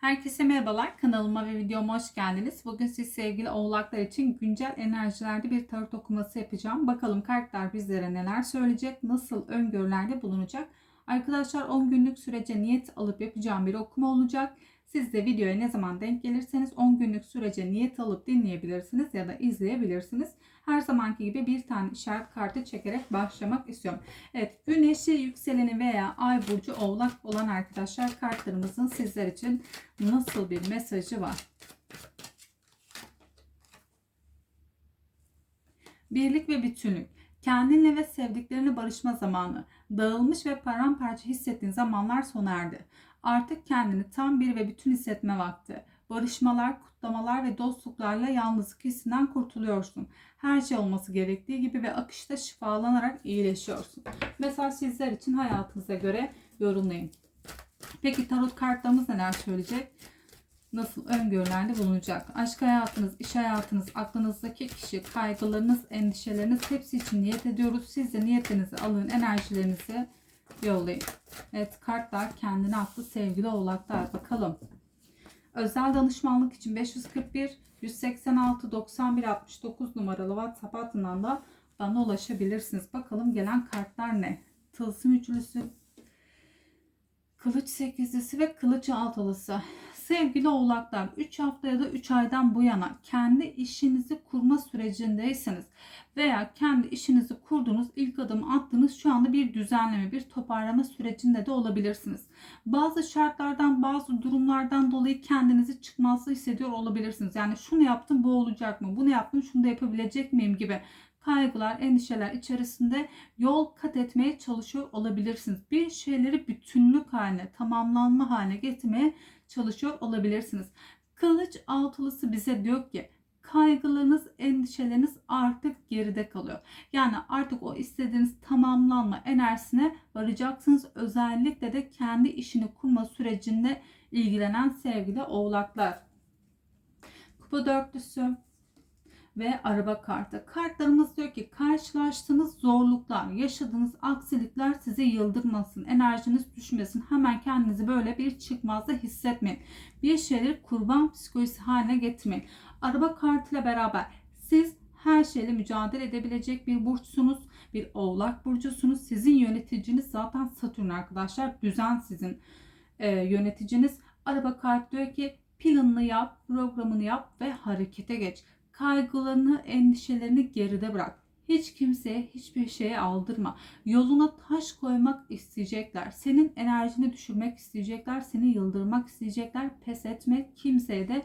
Herkese merhabalar. Kanalıma ve videoma hoş geldiniz. Bugün siz sevgili oğlaklar için güncel enerjilerde bir tarot okuması yapacağım. Bakalım kartlar bizlere neler söyleyecek, nasıl öngörülerde bulunacak. Arkadaşlar 10 günlük sürece niyet alıp yapacağım bir okuma olacak. Siz de videoya ne zaman denk gelirseniz 10 günlük sürece niyet alıp dinleyebilirsiniz ya da izleyebilirsiniz. Her zamanki gibi bir tane işaret kartı çekerek başlamak istiyorum. Evet, güneşi, yükseleni veya ay burcu oğlak olan arkadaşlar kartlarımızın sizler için nasıl bir mesajı var? Birlik ve bütünlük. Kendinle ve sevdiklerine barışma zamanı. Dağılmış ve paramparça hissettiğin zamanlar sona erdi. Artık kendini tam bir ve bütün hissetme vakti. Barışmalar, kutlamalar ve dostluklarla yalnızlık hissinden kurtuluyorsun. Her şey olması gerektiği gibi ve akışta şifalanarak iyileşiyorsun. Mesela sizler için hayatınıza göre yorumlayın. Peki tarot kartlarımız neler söyleyecek? Nasıl öngörülerde bulunacak? Aşk hayatınız, iş hayatınız, aklınızdaki kişi, kaygılarınız, endişeleriniz hepsi için niyet ediyoruz. Siz de niyetlerinizi alın, enerjilerinizi yollayın. Evet kartlar kendine aklı sevgili oğlaklar. Bakalım. Özel danışmanlık için 541 186 91 69 numaralı WhatsApp hattından da bana ulaşabilirsiniz. Bakalım gelen kartlar ne? Tılsım üçlüsü, kılıç sekizlisi ve kılıç altılısı. Sevgili oğlaklar 3 hafta ya da 3 aydan bu yana kendi işinizi kurma sürecindeyseniz veya kendi işinizi kurduğunuz ilk adımı attığınız şu anda bir düzenleme, bir toparlama sürecinde de olabilirsiniz. Bazı şartlardan, bazı durumlardan dolayı kendinizi çıkmazda hissediyor olabilirsiniz. Yani şunu yaptım bu olacak mı? Bunu yaptım şunu da yapabilecek miyim gibi kaygılar, endişeler içerisinde yol kat etmeye çalışıyor olabilirsiniz. Bir şeyleri bütünlük haline, tamamlanma haline getirmeye çalışıyor olabilirsiniz. Kılıç altılısı bize diyor ki kaygılarınız, endişeleriniz artık geride kalıyor. Yani artık o istediğiniz tamamlanma enerjisine varacaksınız. Özellikle de kendi işini kurma sürecinde ilgilenen sevgili oğlaklar. Kupa dörtlüsü ve araba kartı. Kartlarımız diyor ki karşılaştığınız zorluklar, yaşadığınız aksilikler sizi yıldırmasın, enerjiniz düşmesin. Hemen kendinizi böyle bir çıkmazda hissetmeyin. Bir şeyleri kurban psikolojisi haline getirmeyin. Araba kartıyla beraber siz her şeyle mücadele edebilecek bir burçsunuz. Bir oğlak burcusunuz. Sizin yöneticiniz zaten Satürn arkadaşlar. Düzen sizin e, yöneticiniz. Araba kart diyor ki planını yap, programını yap ve harekete geç kaygılarını, endişelerini geride bırak. Hiç kimseye hiçbir şeye aldırma. Yoluna taş koymak isteyecekler. Senin enerjini düşürmek isteyecekler. Seni yıldırmak isteyecekler. Pes etme. Kimseye de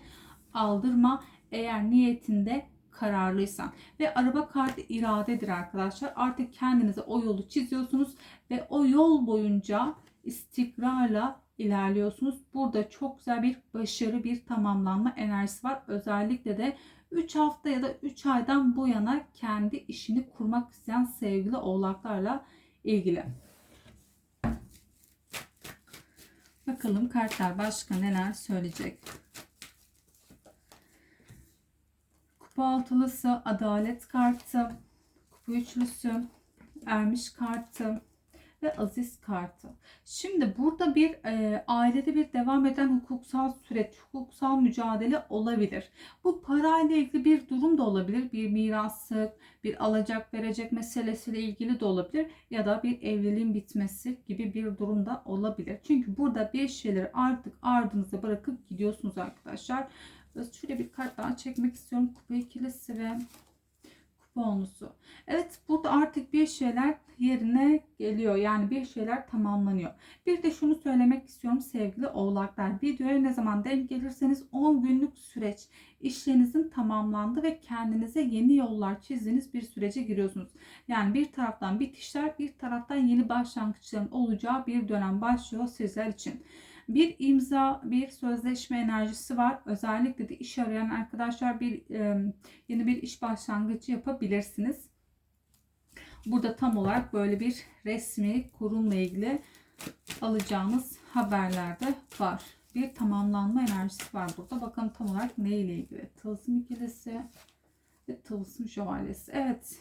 aldırma. Eğer niyetinde kararlıysan. Ve araba kartı iradedir arkadaşlar. Artık kendinize o yolu çiziyorsunuz ve o yol boyunca istikrarla ilerliyorsunuz. Burada çok güzel bir başarı, bir tamamlanma enerjisi var. Özellikle de 3 hafta ya da 3 aydan bu yana kendi işini kurmak isteyen sevgili oğlaklarla ilgili. Bakalım kartlar başka neler söyleyecek. Kupa altılısı, adalet kartı, kupa üçlüsü, ermiş kartı, ve aziz kartı. Şimdi burada bir e, ailede bir devam eden hukuksal süreç, hukuksal mücadele olabilir. Bu parayla ilgili bir durum da olabilir. Bir mirası, bir alacak verecek meselesiyle ilgili de olabilir. Ya da bir evliliğin bitmesi gibi bir durum da olabilir. Çünkü burada bir şeyleri artık ardınıza bırakıp gidiyorsunuz arkadaşlar. Şöyle bir kart daha çekmek istiyorum. Kupa ikilisi ve bonusu. Evet burada artık bir şeyler yerine geliyor. Yani bir şeyler tamamlanıyor. Bir de şunu söylemek istiyorum sevgili oğlaklar. Videoya ne zaman denk gelirseniz 10 günlük süreç işlerinizin tamamlandı ve kendinize yeni yollar çizdiğiniz bir sürece giriyorsunuz. Yani bir taraftan bitişler bir taraftan yeni başlangıçların olacağı bir dönem başlıyor sizler için bir imza, bir sözleşme enerjisi var. Özellikle de iş arayan arkadaşlar bir yeni bir iş başlangıcı yapabilirsiniz. Burada tam olarak böyle bir resmi kurumla ilgili alacağınız haberlerde var. Bir tamamlanma enerjisi var burada. Bakın tam olarak ne ile ilgili? Tılsım ikilisi ve tılsım şövalyesi. Evet.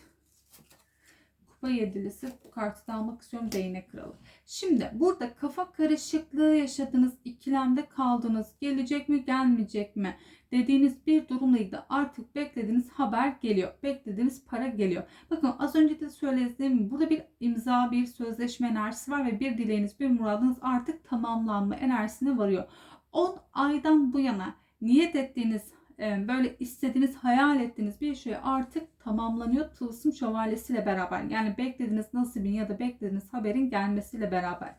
Kupa yedilisi kartı da almak istiyorum. Değnek kralı. Şimdi burada kafa karışıklığı yaşadınız. ikilemde kaldınız. Gelecek mi gelmeyecek mi? Dediğiniz bir ilgili artık beklediğiniz haber geliyor. Beklediğiniz para geliyor. Bakın az önce de söylediğim burada bir imza, bir sözleşme enerjisi var ve bir dileğiniz, bir muradınız artık tamamlanma enerjisine varıyor. 10 aydan bu yana niyet ettiğiniz, böyle istediğiniz, hayal ettiğiniz bir şey artık tamamlanıyor tılsım şövalyesiyle beraber. Yani beklediğiniz nasibin ya da beklediğiniz haberin gelmesiyle beraber.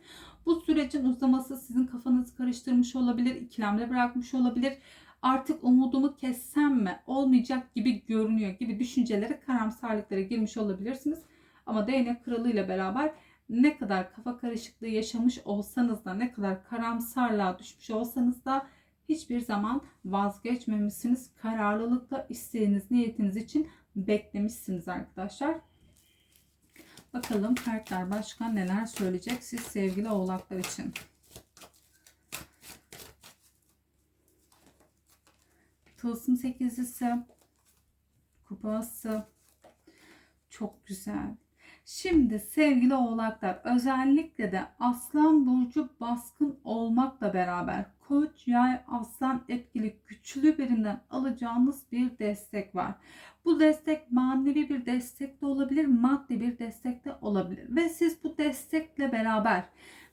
Bu sürecin uzaması sizin kafanızı karıştırmış olabilir, ikilemde bırakmış olabilir. Artık umudumu kessem mi, olmayacak gibi görünüyor gibi düşüncelere, karamsarlıklara girmiş olabilirsiniz. Ama değnek kralıyla beraber ne kadar kafa karışıklığı yaşamış olsanız da, ne kadar karamsarlığa düşmüş olsanız da hiçbir zaman vazgeçmemişsiniz. Kararlılıkla isteğiniz, niyetiniz için beklemişsiniz arkadaşlar. Bakalım kartlar başka neler söyleyecek siz sevgili oğlaklar için. Tılsım sekizlisi, kupası çok güzel. Şimdi sevgili oğlaklar özellikle de aslan burcu baskın olmakla beraber koç, yay, aslan etkili güçlü birinden alacağınız bir destek var. Bu destek manevi bir destek de olabilir, maddi bir destek de olabilir. Ve siz bu destekle beraber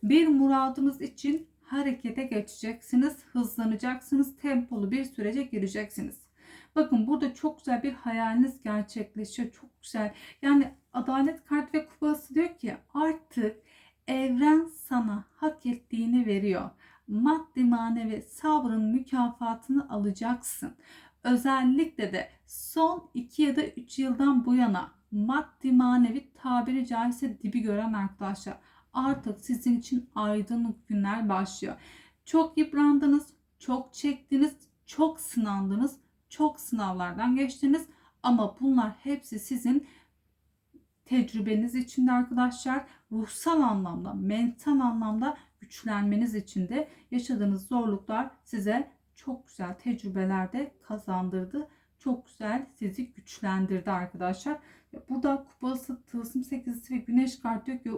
bir muradınız için harekete geçeceksiniz, hızlanacaksınız, tempolu bir sürece gireceksiniz. Bakın burada çok güzel bir hayaliniz gerçekleşiyor. Çok güzel. Yani adalet kart ve kupası diyor ki artık evren sana hak ettiğini veriyor. Maddi manevi sabrın mükafatını alacaksın. Özellikle de son 2 ya da 3 yıldan bu yana maddi manevi tabiri caizse dibi gören arkadaşlar artık sizin için aydınlık günler başlıyor. Çok yıprandınız, çok çektiniz, çok sınandınız, çok sınavlardan geçtiniz ama bunlar hepsi sizin tecrübeniz içinde arkadaşlar ruhsal anlamda, mental anlamda güçlenmeniz için de yaşadığınız zorluklar size çok güzel tecrübeler de kazandırdı. Çok güzel sizi güçlendirdi arkadaşlar. Burada kupası, tılsım sekizisi ve güneş kartı diyor ki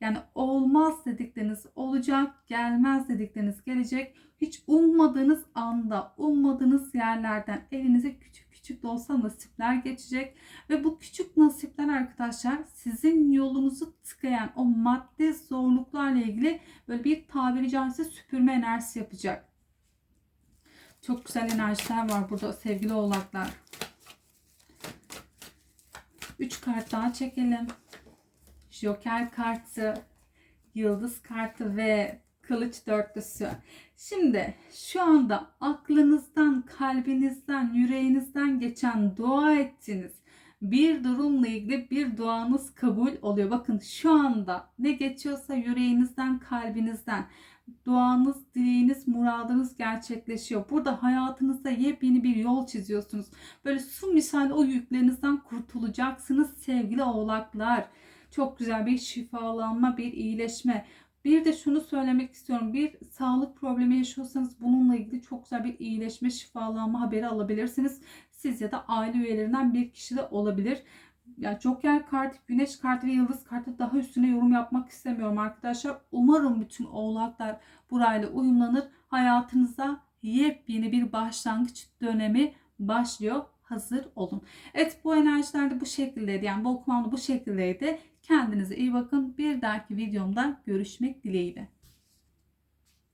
yani olmaz dedikleriniz olacak, gelmez dedikleriniz gelecek. Hiç ummadığınız anda, ummadığınız yerlerden elinize küçük küçük de olsa nasipler geçecek. Ve bu küçük nasipler arkadaşlar sizin yolunuzu tıkayan o maddi zorluklarla ilgili böyle bir tabiri caizse süpürme enerjisi yapacak. Çok güzel enerjiler var burada sevgili oğlaklar. 3 kart daha çekelim. Joker kartı, yıldız kartı ve kılıç dörtlüsü. Şimdi şu anda aklınızdan, kalbinizden, yüreğinizden geçen dua ettiğiniz bir durumla ilgili bir duanız kabul oluyor. Bakın şu anda ne geçiyorsa yüreğinizden, kalbinizden duanız, dileğiniz, muradınız gerçekleşiyor. Burada hayatınızda yepyeni bir yol çiziyorsunuz. Böyle su misali o yüklerinizden kurtulacaksınız sevgili oğlaklar. Çok güzel bir şifalanma, bir iyileşme. Bir de şunu söylemek istiyorum. Bir sağlık problemi yaşıyorsanız bununla ilgili çok güzel bir iyileşme, şifalanma haberi alabilirsiniz. Siz ya da aile üyelerinden bir kişi de olabilir. Ya Joker kartı, Güneş kartı ve Yıldız kartı daha üstüne yorum yapmak istemiyorum arkadaşlar. Umarım bütün oğlaklar burayla uyumlanır. Hayatınıza yepyeni bir başlangıç dönemi başlıyor. Hazır olun. Evet bu enerjiler de bu şekildeydi. Yani bu okumam bu şekildeydi. Kendinize iyi bakın. Bir dahaki videomda görüşmek dileğiyle.